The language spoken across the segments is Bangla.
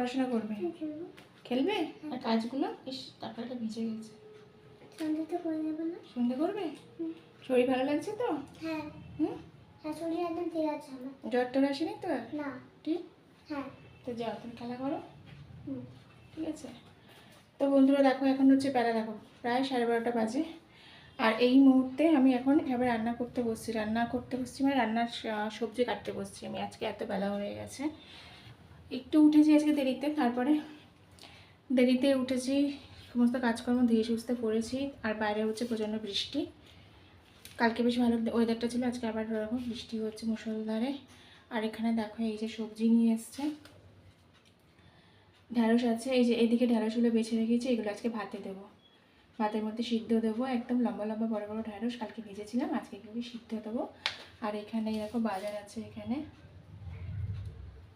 পড়াশোনা করবে? খেলবে। আর কাজগুলো? ইস টাকাটা ভিজে গেছে। সন্ধ্যে করে দেবো না। সন্ধে করবে? শরীর ভালো লাগছে তো? হ্যাঁ। হুম? হ্যাঁ শরীর একদম ঠিক আছে আমার। জ্বর টর আসেনি তো? না। ঠিক হ্যাঁ। তো যাও তুমি খেলা করো। ঠিক আছে। তো বন্ধুরা দেখো এখন হচ্ছে বেলা দেখো প্রায় সাড়ে বারোটা বাজে। আর এই মুহূর্তে আমি এখন এভাবে রান্না করতে বসছি। রান্না করতে বসছি মানে রান্নার সবজি কাটতে বসছি আমি। আজকে এত বেলা হয়ে গেছে। একটু উঠেছি আজকে দেরিতে, তারপরে দেরিতে উঠেছি, সমস্ত কাজকর্ম ধীরে সুস্থে করেছি, আর বাইরে হচ্ছে প্রচণ্ড বৃষ্টি। কালকে বেশ ভালো ওয়েদারটা ছিল, আজকে আবার দেখো বৃষ্টি হচ্ছে মুসলধারে আর এখানে দেখো, এই যে সবজি নিয়ে এসছে। ঢ্যাঁড়স আছে, এই যে এদিকে ঢ্যাঁড়সগুলো বেছে রেখেছি, এগুলো আজকে ভাতে দেবো। ভাতের মধ্যে সিদ্ধ দেবো, একদম লম্বা লম্বা বড় বড় ঢ্যাঁড়স। কালকে ভেজেছিলাম, আজকে এগুলো সিদ্ধ দেবো। আর এখানে দেখো বাজার আছে এখানে।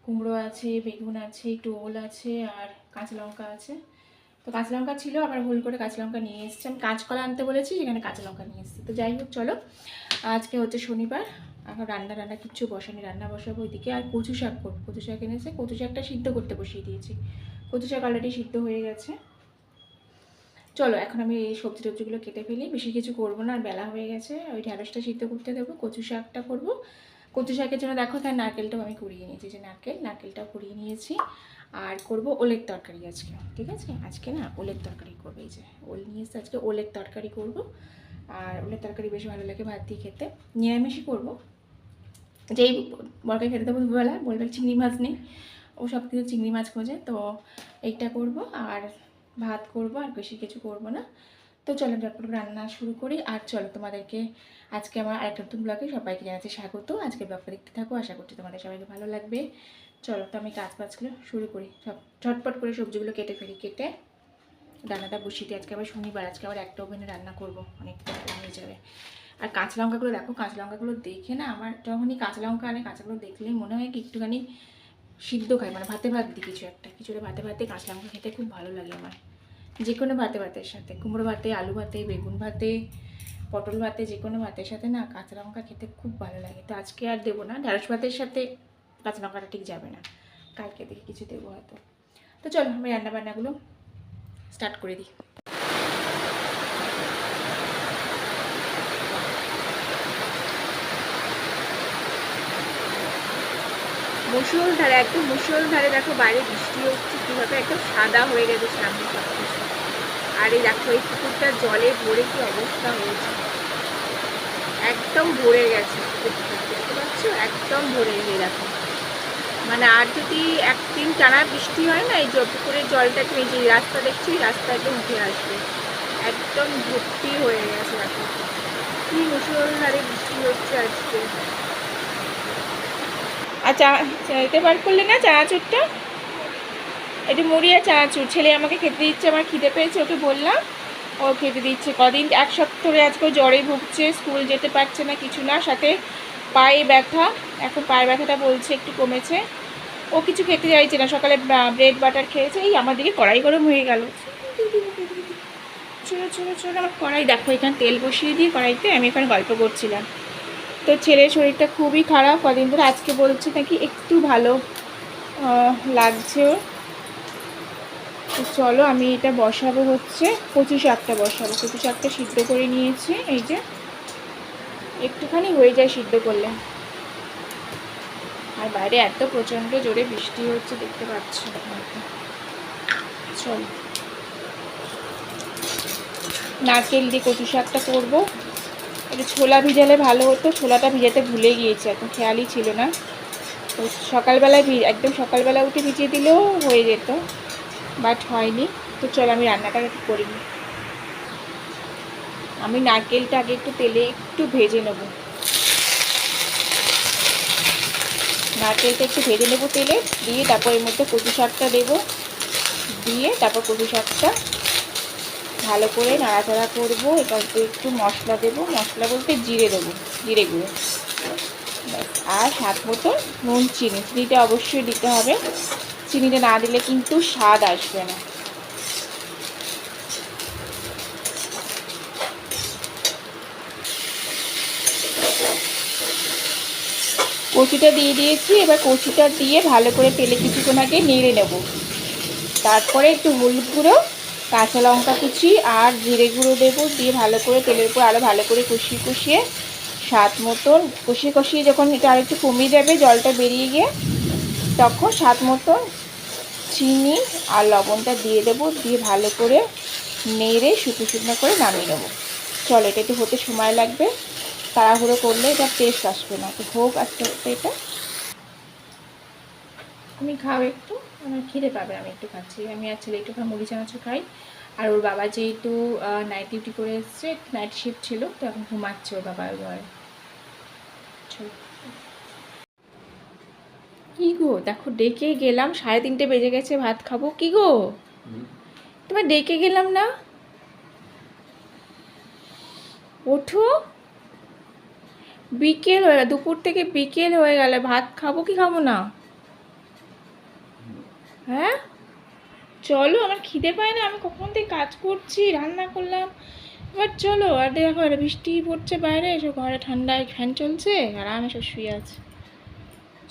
কুমড়ো আছে, বেগুন আছে, একটু ওল আছে আর কাঁচা লঙ্কা আছে। তো কাঁচা লঙ্কা ছিল, আবার ভুল করে কাঁচা লঙ্কা নিয়ে এসেছি। আমি কাঁচকলা আনতে বলেছি, সেখানে কাঁচা লঙ্কা নিয়ে এসেছি। তো যাই হোক, চলো। আজকে হচ্ছে শনিবার, এখন রান্না রান্না কিচ্ছু বসানি, রান্না বসাবো ওইদিকে। আর কচু শাক করব। কচু শাক এনেছে, কচু শাকটা সিদ্ধ করতে বসিয়ে দিয়েছি। কচু শাক অলরেডি সিদ্ধ হয়ে গেছে। চলো, এখন আমি এই সবজি টবজিগুলো কেটে ফেলি। বেশি কিছু করব না, আর বেলা হয়ে গেছে। ওই ঢ্যাঁড়সটা সিদ্ধ করতে দেবো, কচু শাকটা করব। কচু শাকের জন্য দেখো তার নারকেলটাও আমি কুড়িয়ে নিয়েছি, যে নারকেল, নারকেলটাও কুড়িয়ে নিয়েছি। আর করব ওলের তরকারি আজকে, ঠিক আছে? আজকে না ওলের তরকারি করব, এই যে ওল নিয়ে এসে আজকে, ওলের তরকারি করব। আর ওলের তরকারি বেশ ভালো লাগে ভাত দিয়ে খেতে। নিরামিষই করব। যেই বরকে খেতে দেবো দুবেলা বলবে চিংড়ি মাছ নেই। ও সব কিছু চিংড়ি মাছ খোঁজে, তো এইটা করব। আর ভাত করব, আর বেশি কিছু করব না। তো চলো ঝটপট রান্না শুরু করি। আর চলো তোমাদেরকে আজকে আমার আরেকটা নতুন ব্লগে সবাইকে জানাচ্ছি স্বাগত। আজকে ব্লগটা দেখতে থাকো, আশা করছি তোমাদের সবাইকে ভালো লাগবে। চলো তো আমি কাজ বাজগুলো শুরু করি। সব ঝটপট করে সবজিগুলো কেটে ফেলি, কেটে রান্নাটা বসিয়ে দিই। আজকে আবার শনিবার, আজকে আবার একটা ওভেনে রান্না করব। অনেকটা হয়ে যাবে। আর কাঁচা লঙ্কাগুলো দেখো, কাঁচা লঙ্কাগুলো দেখে না আমার যখনই কাঁচা লঙ্কা আনে, কাঁচাগুলো দেখলেই মনে হয় কি একটুখানি সিদ্ধ খাই মানে ভাতে ভাত দিই কিছু একটা। কিছুটা ভাতে ভাতে কাঁচা লঙ্কা খেতে খুব ভালো লাগে আমার। যে কোনো ভাতে ভাতের সাথে। কুমড়ো ভাতে, আলু ভাতে, বেগুন ভাতে, পটল ভাতে যে কোনো ভাতের সাথে না কাঁচা লঙ্কা খেতে খুব ভালো লাগে। তো আজকে আর দেবো না ঢ্যাঁড়স ভাতের সাথে কাঁচা লঙ্কাটা ঠিক যাবে না। কালকে দেখে কিছু দেবো হয়তো। তো চলো আমি রান্নাবান্নাগুলো স্টার্ট করে দিই। মুসুল ধারে একদম মুসুল ধারে দেখো বাইরে বৃষ্টি হচ্ছে, কীভাবে একদম সাদা হয়ে গেছে সামনে সব কিছু আর এই দেখো, এই পুকুরটা জলে ভরে কি অবস্থা হয়েছে? একদম ভরে গেছে দেখতে পাচ্ছ? একদম ভরে গিয়ে দেখো। মানে আর যদি একদিন টানা বৃষ্টি হয় না, এই পুকুরের জলটা এই যে রাস্তা দেখছি, এই রাস্তা একদম উঠে আসবে। একদম ভর্তি হয়ে গেছে দেখো। কি মুসলধারে বৃষ্টি হচ্ছে আজকে। আর চা চাইতে বার করলে না, চানাচুরটা? একটু মুড়ি আর চানাচুর। ছেলে আমাকে খেতে দিচ্ছে, আমার খিদে পেয়েছে, ওকে বললাম। ও খেতে দিচ্ছে কদিন, এক সপ্তাহ ধরে আজকে জ্বরে ভুগছে, স্কুল যেতে পারছে না কিছু না, সাথে পায়ে ব্যথা, এখন পায়ে ব্যথাটা বলছে একটু কমেছে। ও কিছু খেতে চাইছে না, সকালে ব্রেড বাটার খেয়েছে, এই আমার দিকে কড়াই গরম হয়ে গেল। ছোটো ছোটো ছোটো আমার কড়াই দেখো, এখানে তেল বসিয়ে দিয়ে কড়াইতে, আমি এখানে গল্প করছিলাম। তো ছেলের শরীরটা খুবই খারাপ, কদিন ধরে আজকে বলছে নাকি একটু ভালো লাগছে ওর। তো চলো আমি এটা বসাবো হচ্ছে কচু শাকটা বসাবো। কচু শাকটা সিদ্ধ করে নিয়েছি, এই যে। একটুখানি হয়ে যায় সিদ্ধ করলে। আর বাইরে এত প্রচণ্ড জোরে বৃষ্টি হচ্ছে, দেখতে পাচ্ছি। চলো। নারকেল দিয়ে কচু শাকটা করব। একটু ছোলা ভিজালে ভালো হতো, ছোলাটা ভিজাতে ভুলে গিয়েছে, এখন খেয়ালই ছিল না। তো সকালবেলায় একদম সকালবেলা উঠে ভিজিয়ে দিলেও হয়ে যেত। বাট হয়নি। তো চলো আমি রান্নাটা একটু করি। আমি নারকেলটা আগে একটু তেলে একটু ভেজে নেব। নারকেলটা একটু ভেজে নেব তেলে, দিয়ে তারপর এর মধ্যে কচু শাকটা দেবো। দিয়ে তারপর কচু শাকটা ভালো করে নাড়াচাড়া করব। এবার একটু মশলা দেবো। মশলা বলতে জিরে দেবো, জিরে গুঁড়ো। আর স্বাদ মতো নুন, চিনি। চিনিটা অবশ্যই দিতে হবে। চিনিটা না দিলে কিন্তু স্বাদ আসবে না। কচুটা দিয়ে দিয়েছি, এবার কচুটা দিয়ে ভালো করে তেলে কিছুক্ষণ আগে নেড়ে নেব। তারপরে একটু হলুদ গুঁড়ো, কাঁচা লঙ্কা কুচি আর জিরে গুঁড়ো দেবো, দিয়ে ভালো করে তেলের উপর আরও ভালো করে কষিয়ে কষিয়ে স্বাদ মতন কষিয়ে কষিয়ে যখন এটা আর একটু কমে যাবে জলটা বেরিয়ে গিয়ে, তখন স্বাদ মতন চিনি আর লবণটা দিয়ে দেবো, দিয়ে ভালো করে নেড়ে শুকনো শুকনো করে নামিয়ে নেব। চলো, এটা একটু হতে সময় লাগবে। তাড়াহুড়ো করলে এটা টেস্ট আসবে না। তো হোক আস্তে আস্তে এটা। তুমি খাও একটু, আমার খিদে পাবে, আমি একটু খাচ্ছি। আমি আর ছেলে একটু মুড়ি চানাচু খাই। আর ওর বাবা যেহেতু নাইট ডিউটি করে এসছে নাইট শিফট ছিল, তো এখন ঘুমাচ্ছে ওর বাবা ওর ঘরে চলো। কি গো? দেখো, ডেকে গেলাম, সাড়ে তিনটে বেজে গেছে, ভাত খাব। কি গো? তোমার ডেকে গেলাম না? ওঠো। বিকেল হয়ে গেল, দুপুর থেকে বিকেল হয়ে গেলে, ভাত খাব কি খাব না? হ্যাঁ? চলো, আমার খিদে পায় না, আমি কখন থেকে কাজ করছি, রান্না করলাম। এবার চলো, আর দেখো বৃষ্টি পড়ছে বাইরে এসব ঘরে ঠান্ডায়, ফ্যান চলছে, আর আমি সব শুয়ে আছি।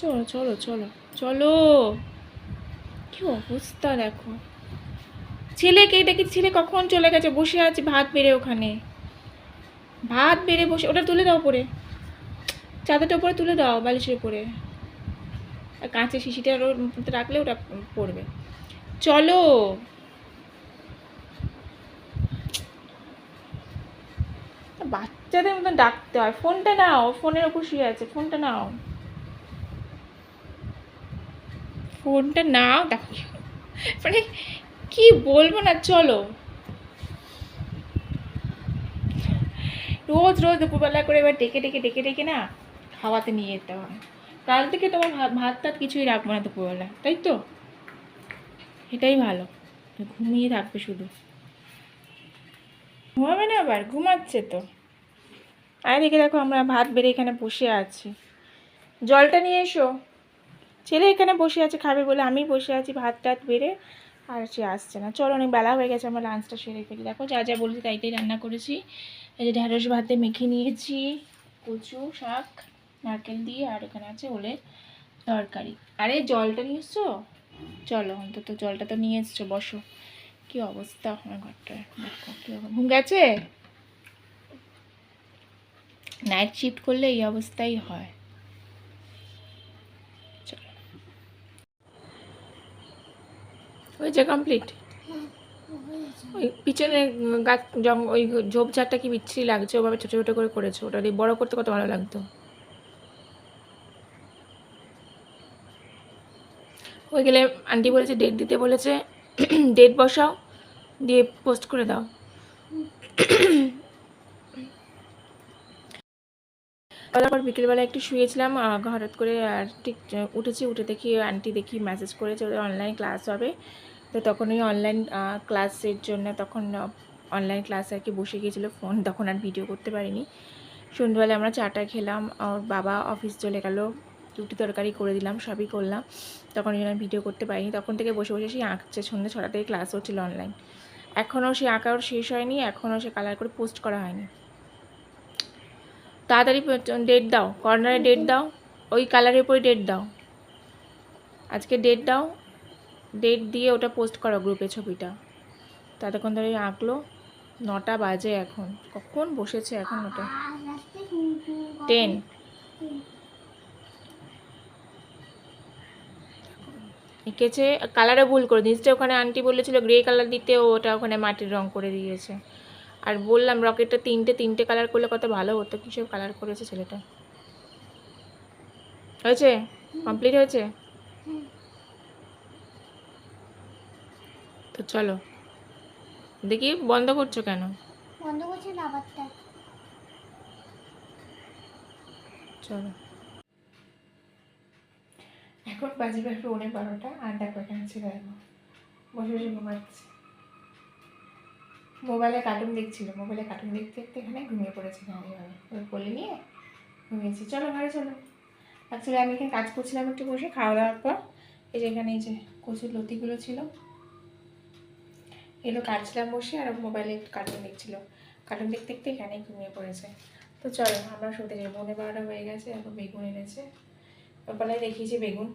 চলো চলো চলো চলো। কি অবস্থা দেখো। ছেলেকে দেখি, ছেলে কখন চলে গেছে? বসে আছে, ভাত বেড়ে ওখানে। ভাত বেড়ে বসে, ওটা তুলে দাও পরে চাদরটা উপরে তুলে দাও, বালিশের উপরে। ওর মধ্যে রাখলে ওটা পড়বে। চলো। বাচ্চাদের মতন ডাকতে হয়। ফোনটা নাও, ফোনের ওপর শুয়ে আছে, ফোনটা নাও। ফোনটা নাও, দেখো। মানে কি বলব না, চলো। রোজ রোজ দুপুরবেলা করে এবার ডেকে ডেকে ডেকে ডেকে না খাওয়াতে নিয়ে যেতে হয়। কাল থেকে তোমার ভাত টাত কিছুই রাখব না দুপুরবেলা, তাই তো? এটাই ভালো, ঘুমিয়ে থাকবে শুধু। ঘুমাবে না আবার? ঘুমাচ্ছে তো। আর দেখে দেখো আমরা ভাত বেড়ে এখানে বসে আছি। জলটা নিয়ে এসো। ছেলে এখানে বসে আছে, খাবে বলে আমি বসে আছি, ভাত টাত বেড়ে আর সে আসছে না। চলো, অনেক বেলা হয়ে গেছে, আমরা লাঞ্চটা সেরে ফেলি। দেখো, যা যা বলেছি তাইটাই রান্না করেছি। এই যে ঢ্যাঁড়স ভাতে মেখে নিয়েছি, কচু, শাক, নারকেল দিয়ে, আর এখানে আছে ওলে তরকারি। আরে, জলটা নিয়ে এসছো চলো, অন্তত জলটা তো নিয়ে এসছো, বসো। কি অবস্থা আমার ঘরটা দেখো, কি ঘুম গেছে? নাইট শিফট করলে এই অবস্থাই হয় চলো হয়েছে কমপ্লিট ওই পিছনে গাছ ওই ঝোপঝাড়টা কি বিচ্ছিরি লাগছে? ওভাবে ছোটো ছোটো করে করেছ। ওটা দিয়ে বড়ো করতে কত ভালো লাগতো? ওই গেলে আন্টি বলেছে ডেট দিতে বলেছে ডেট বসাও, দিয়ে পোস্ট করে দাও। তারপর বিকেলবেলা একটু শুয়েছিলাম হঠাৎ করে আর ঠিক উঠেছি, উঠে দেখি আন্টি দেখি মেসেজ করেছে, ওদের অনলাইন ক্লাস হবে। তো তখন ওই অনলাইন ক্লাসের জন্য তখন অনলাইন ক্লাসে আর কি বসে গিয়েছিল ফোন তখন আর ভিডিও করতে পারিনি। সন্ধ্যেবেলা আমরা চাটা খেলাম, ওর বাবা অফিস চলে গেল, রুটি তরকারি করে দিলাম, সবই করলাম। তখন ওই ভিডিও করতে পারিনি, তখন থেকে বসে বসে সেই আঁকছে সন্ধ্যে ছটা থেকে ক্লাস হচ্ছিল অনলাইন এখনও সে আঁকা শেষ হয়নি, এখনও সে কালার করে পোস্ট করা হয়নি। তাড়াতাড়ি ডেট দাও কর্নারে ডেট দাও, ওই কালারের উপরে ডেট দাও। আজকে ডেট দাও ডেট দিয়ে ওটা পোস্ট করো গ্রুপে ছবিটা। ততক্ষণ ধরে আঁকলো, নটা বাজে এখন। কখন বসেছে এখন ওটা? টেন এঁকেছে কালারও ভুল করে দিয়েছে। ওখানে আন্টি বলেছিল গ্রে কালার দিতে ওটা ওখানে মাটির রং করে দিয়েছে। আর বললাম রকেটটা তিনটে তিনটে কালার করলে কত ভালো হতো? কিসব কালার করেছে ছেলেটা? হয়েছে? কমপ্লিট হয়েছে? তো চলো। দেখি বন্ধ করছ কেন? বন্ধ করছে না আবারটা। চলো। এখন বাজে প্রায় পৌনে বারোটা আর দেখো এখানে ছিল বসে বসে ঘুমাচ্ছে। মোবাইলে কার্টুন দেখছিল, মোবাইলে কার্টুন দেখতে দেখতে এখানে ঘুমিয়ে পড়েছে এখানে এইভাবে ওই কোলে নিয়ে ঘুমিয়েছি। চলো ঘরে চলো। অ্যাকচুয়ালি আমি এখানে কাজ করছিলাম একটু বসে, খাওয়া দাওয়ার পর এই যে এখানে এই যে কচুর লতিগুলো ছিল, এগুলো কাটছিলাম বসে আর মোবাইলে একটু কার্টুন দেখছিল। কার্টুন দেখতে দেখতে এখানেই ঘুমিয়ে পড়েছে। তো চলো, আমরা শুতে যাই। মনে বারোটা হয়ে গেছে, এখন বেগুন এনেছে। সকালে দেখিয়েছি বেগুন।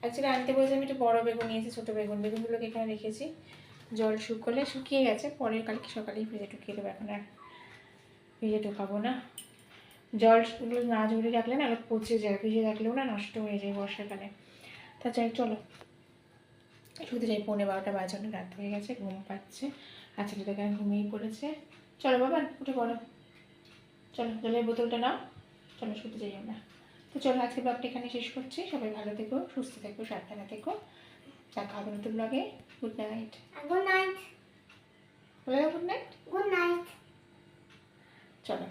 অ্যাকচুয়ালি আনতে বলেছি আমি একটু বড় বেগুন নিয়েছি, ছোটো বেগুন। বেগুনগুলোকে এখানে রেখেছি। জল শুকলে শুকিয়ে গেছে, পরের কালকে সকালেই ভেজে ঢুকিয়ে দেবো, এখন আর ভেজে ঢোকাবো না। জলগুলো না ঝরে রাখলে না পচে যায় ভিজে রাখলেও না নষ্ট হয়ে যায় বর্ষাকালে। তা চাই চলো। শুধু যাই পৌনে বারোটা বাজানো, রাত হয়ে গেছে, ঘুম পাচ্ছে আচ্ছা তো এখানে ঘুমিয়ে পড়েছে। চলো বাবা, উঠে পড়ো। চলো, জলের বোতলটা নাও। চলো, শুতে যাই আমরা। তো চলো আজকে ব্লগটা এখানে শেষ করছি। সবাই ভালো থেকো, সুস্থ থেকো, সাবধানে থেকো। দেখা হবে নতুন ব্লগে গুড নাইট গুড নাইট বলে গুড নাইট গুড নাইট চলো।